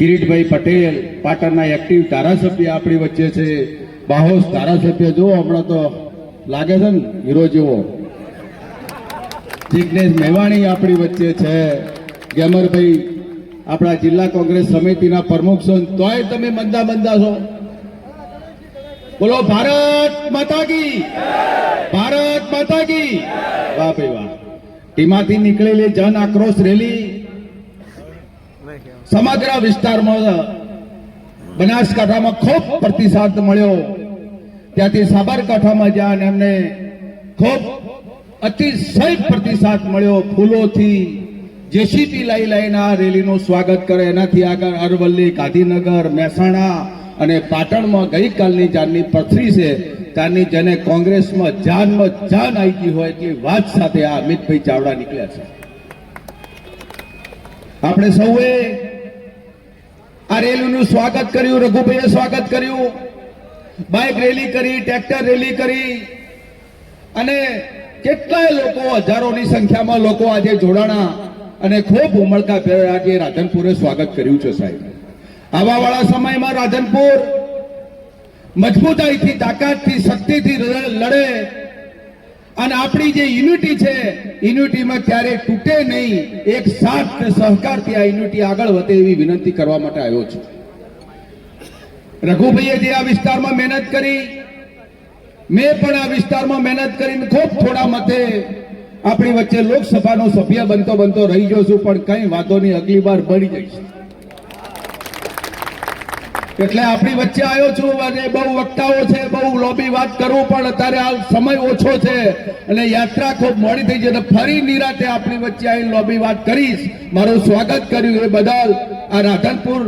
કિરીટભાઈ પટેલ, પાટણના એક્ટિવ ધારાસભ્ય આપણી વચ્ચે છે. બાહોશ ધારાસભ્ય, જુઓ, હમણાં તો લાગે છે ને, હીરો જેવો. જિજ્ઞેશ મેવાણી આપણી વચ્ચે છે. ગેમરભાઈ, આપણા જિલ્લા કોંગ્રેસ સમિતિના પ્રમુખ છો તોય તમે મંદા મંદા છો. બોલો, ભારત માતા કી. ભારત માતા કી. વાહ ભાઈ વાહ. ટીમાંથી નીકળેલી જન આક્રોશ રેલી સમગ્ર વિસ્તારમાં બનાસકાંઠામાં ખૂબ પ્રતિસાદ મળ્યો. ત્યાંથી સાબરકાંઠામાં જ્યાં એમને ખૂબ અતિશય પ્રતિસાદ મળ્યો. ફૂલોથી જેસીબી લઈ લઈને આ રેલીનું સ્વાગત કરે. એનાથી આગળ અરવલ્લી, ગાંધીનગર, મહેસાણા અને પાટણમાં ગઈકાલની જાનની પથરી છે, ત્યાંની જેને કોંગ્રેસમાં જાનમાં જાન આવી ગઈ હોય તે વાત સાથે આ અમિતભાઈ ચાવડા નીકળ્યા છે. આપણે સૌએ આ રેલીનું સ્વાગત કર્યું, રઘુભાઈએ સ્વાગત કર્યું. બાઇક રેલી કરી, ટ્રેક્ટર રેલી કરી. અને કેટલાય લોકો, હજારોની સંખ્યામાં લોકો આજે જોડાણા અને ખૂબ ઉમળકા ભેર આજે રાધનપુરે સ્વાગત કર્યું છે સાહેબ. આવા વાળા સમયમાં રાધનપુર મજબૂતાઈથી, તાકાતથી, શક્તિથી લડે અને આપણી જે યુનિટી છે, યુનિટીમાં ક્યારે તૂટે નહીં. એક સાથ સહકારથી આ યુનિટી આગળ વધે એવી વિનંતી કરવા માટે આવ્યો છું. રઘુભાઈએ જે આ વિસ્તારમાં મહેનત કરી, મેં પણ આ વિસ્તારમાં મહેનત કરીને ખૂબ થોડા મતે આપણી વચ્ચે લોકસભાનો સભ્ય બનતો બનતો રહી જઉં છું, પણ કઈ વાંધો નહીં, અગલી વાર બની જઈશ. એટલે આપણી વચ્ચે આવ્યો છું અને બહુ વક્તાઓ છે, બહુ લોબી વાત કરવું પણ અત્યારે આ સમય ઓછો છે અને યાત્રા ખૂબ મોડી થઈ છે, તો ફરી નિરાતે આપણી વચ્ચે આવી લોબી વાત કરીશ. મારું સ્વાગત કર્યું એ બદલ. આ રાધનપુર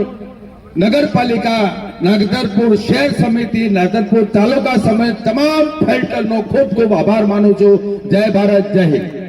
નગરપાલિકા, નાગધરપુર શહેર સમિતિ નાગદરપુર તાલુકા સમિતિ, તમામ ફેલ્ટરનો ખૂબ ખૂબ આભાર માનું છું. જય ભારત, જય હિન્દ.